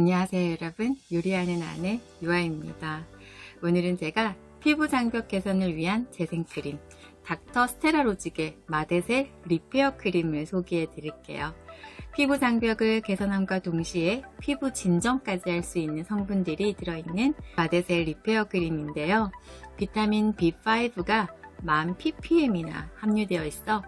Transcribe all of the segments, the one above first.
안녕하세요 여러분. 요리하는 아내 유아입니다. 오늘은 제가 피부 장벽 개선을 위한 재생크림 닥터 스테라 로직의 마데셀 리페어 크림을 소개해 드릴게요. 피부 장벽을 개선함과 동시에 피부 진정까지 할 수 있는 성분들이 들어있는 마데셀 리페어 크림인데요. 비타민 B5가 만 ppm이나 함유되어 있어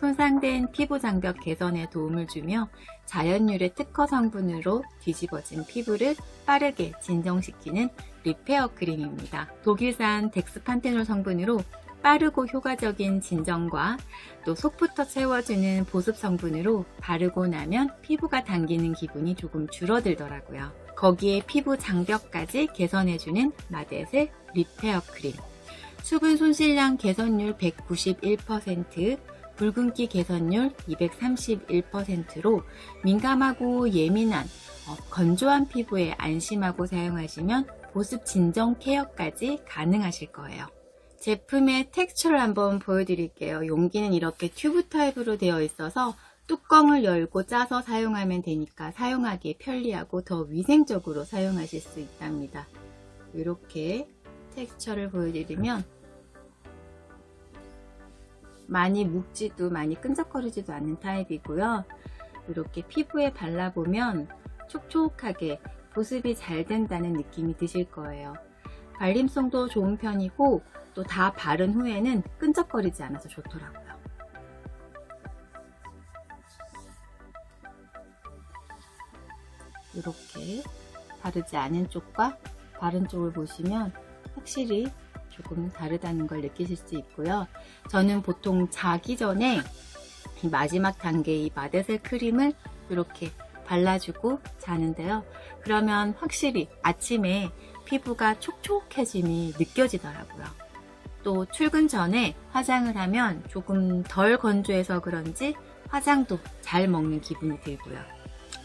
손상된 피부 장벽 개선에 도움을 주며 자연유래 특허 성분으로 뒤집어진 피부를 빠르게 진정시키는 리페어 크림입니다. 독일산 덱스판테놀 성분으로 빠르고 효과적인 진정과 또 속부터 채워주는 보습 성분으로 바르고 나면 피부가 당기는 기분이 조금 줄어들더라고요. 거기에 피부 장벽까지 개선해주는 마데셀 리페어 크림. 수분 손실량 개선율 191%, 붉은기 개선율 231%로 민감하고 예민한 어, 건조한 피부에 안심하고 사용하시면 보습 진정 케어까지 가능하실 거예요. 제품의 텍스처를 한번 보여드릴게요. 용기는 이렇게 튜브 타입으로 되어 있어서 뚜껑을 열고 짜서 사용하면 되니까 사용하기 편리하고 더 위생적으로 사용하실 수 있답니다. 이렇게 텍스처를 보여드리면 많이 묵지도 많이 끈적거리지도 않는 타입이고요. 이렇게 피부에 발라보면 촉촉하게 보습이 잘 된다는 느낌이 드실 거예요. 발림성도 좋은 편이고 또 다 바른 후에는 끈적거리지 않아서 좋더라고요. 이렇게 바르지 않은 쪽과 바른 쪽을 보시면 확실히 조금 다르다는 걸 느끼실 수 있고요. 저는 보통 자기 전에 이 마지막 단계 이 마데셀 크림을 이렇게 발라주고 자는데요. 그러면 확실히 아침에 피부가 촉촉해짐이 느껴지더라고요. 또 출근 전에 화장을 하면 조금 덜 건조해서 그런지 화장도 잘 먹는 기분이 들고요.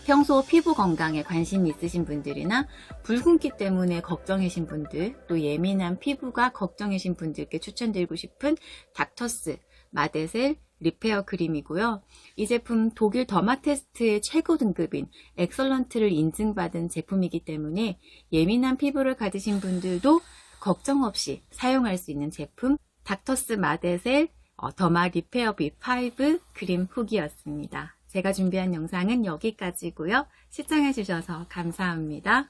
평소 피부 건강에 관심이 있으신 분들이나 붉은기 때문에 걱정이신 분들, 또 예민한 피부가 걱정이신 분들께 추천드리고 싶은 닥터스 마데셀 리페어 크림이고요. 이 제품 독일 더마테스트의 최고 등급인 엑설런트를 인증받은 제품이기 때문에 예민한 피부를 가지신 분들도 걱정 없이 사용할 수 있는 제품 닥터스 마데셀 어, 더마 리페어 B5 크림 후기였습니다. 제가 준비한 영상은 여기까지고요. 시청해주셔서 감사합니다.